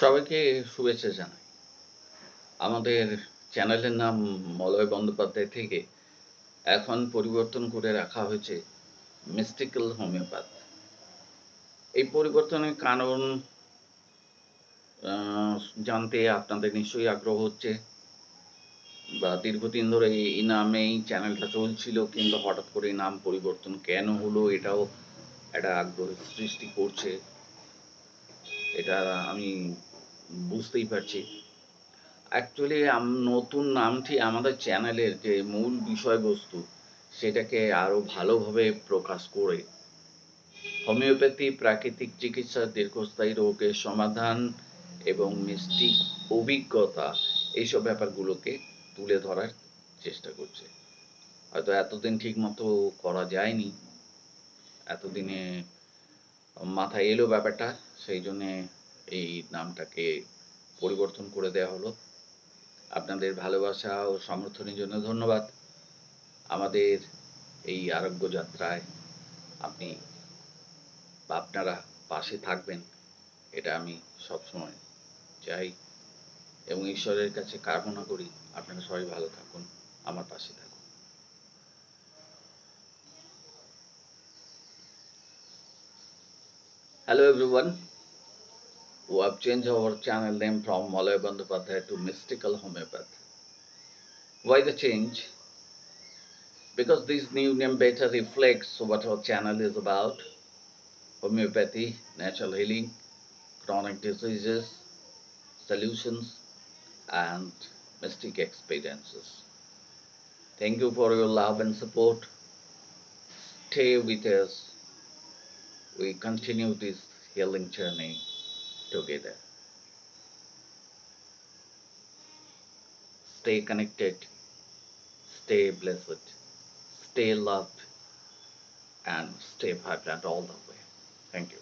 সবাইকে শুভেচ্ছা জানাই। আমাদের চ্যানেলের নাম মলয় বন্দ্যোপাধ্যায় থেকে এখন পরিবর্তন করে রাখা হয়েছে মিস্টিক্যাল হোমিওপ্যাথ এই পরিবর্তনের কারণ জানতে আপনাদের নিশ্চয়ই আগ্রহ হচ্ছে বা দীর্ঘদিন ধরে এই নামেই চ্যানেলটা চলছিল কিন্তু হঠাৎ করে এই নাম পরিবর্তন কেন হলো এটাও একটা আগ্রহ সৃষ্টি করছে। এটা আমি বুঝতেই পারছি। অ্যাকচুয়ালি নতুন নামটি আমাদের চ্যানেলের যে মূল বিষয়বস্তু, সেটাকে আরও ভালোভাবে প্রকাশ করে। হোমিওপ্যাথি, প্রাকৃতিক চিকিৎসা, দীর্ঘস্থায়ী রোগের সমাধান এবং মিষ্টিক অভিজ্ঞতা, এইসব ব্যাপারগুলোকে তুলে ধরার চেষ্টা করছে। হয়তো এতদিন ঠিক মতো করা যায়নি। এতদিনে মাথায় এলো ব্যাপারটা, সেই জন্যে এই নামটাকে পরিবর্তন করে দেওয়া হলো। আপনাদের ভালোবাসা ও সমর্থনের জন্য ধন্যবাদ। আমাদের এই আরোগ্য যাত্রায় আপনি বা আপনারা পাশে থাকবেন, এটা আমি সবসময় চাই। এবং ঈশ্বরের কাছে কামনা করি, আপনারা সবাই ভালো থাকুন, আমার পাশে থাকুন। Hello everyone. We have changed our channel name from Malay Bandhopadhyay to Mystical Homeopath. Why the change? Because this new name better reflects what our channel is about. Homeopathy, natural healing, chronic diseases, solutions, and mystic experiences. Thank you for your love and support. Stay with us we continue this healing journey together. Stay connected, stay blessed, stay loved, and stay vibrant all the way. Thank you.